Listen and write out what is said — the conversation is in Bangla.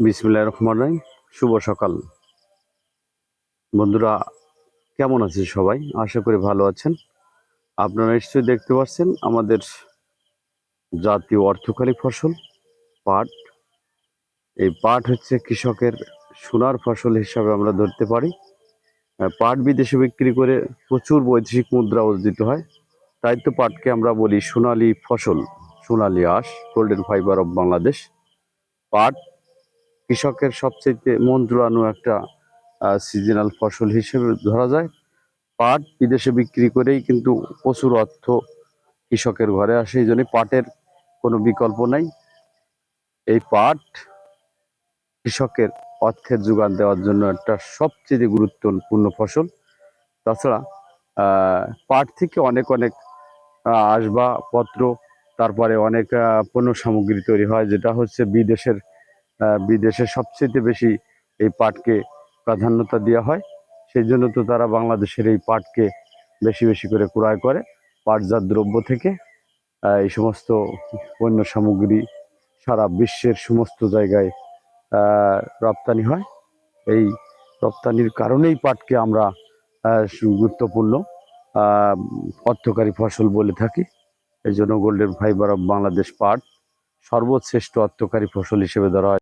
বিসমিল্লাহ রহমান রাহিম। শুভ সকাল। বন্ধুরা, কেমন আছে সবাই? আশা করি ভালো আছেন। আপনারা নিশ্চয়ই দেখতে পাচ্ছেন আমাদের জাতীয় অর্থকারী ফসল, পাট। এই পাট হচ্ছে কৃষকের সোনার ফসল হিসাবে আমরা ধরতে পারি। পাট বিদেশে বিক্রি করে প্রচুর বৈদেশিক মুদ্রা অর্জিত হয়। তাই তো পাটকে আমরা বলি সোনালী ফসল, সোনালী আঁশ, গোল্ডেন ফাইবার অফ বাংলাদেশ। পাট কৃষকের সবচেয়ে মন জুড়ানো একটা সিজনাল ফসল হিসেবে ধরা যায়। পাট বিদেশে বিক্রি করেই কিন্তু প্রচুর অর্থ কৃষকের ঘরে আসে, এই জন্য পাটের কোনো বিকল্প নাই। এই পাট কৃষকের অর্থের যোগান দেওয়ার জন্য একটা সবচেয়ে গুরুত্বপূর্ণ ফসল। তাছাড়া পাট থেকে অনেক অনেক আসবাবপত্র, তারপরে অনেক পণ্য সামগ্রী তৈরি হয়, যেটা হচ্ছে বিদেশের বিদেশে সবচেয়ে বেশি এই পাটকে প্রাধান্যতা দেওয়া হয়। সেই জন্য তো তারা বাংলাদেশের এই পাটকে বেশি বেশি করে ক্রয় করে, পাটজাত দ্রব্য থেকে। এই সমস্ত পণ্য সামগ্রী সারা বিশ্বের সমস্ত জায়গায় রপ্তানি হয়। এই রপ্তানির কারণেই পাটকে আমরা গুরুত্বপূর্ণ অর্থকারী ফসল বলে থাকি। এই জন্য গোল্ডেন ফাইবার অফ বাংলাদেশ পাট সর্বশ্রেষ্ঠ অর্থকারী ফসল হিসেবে ধরা হয়।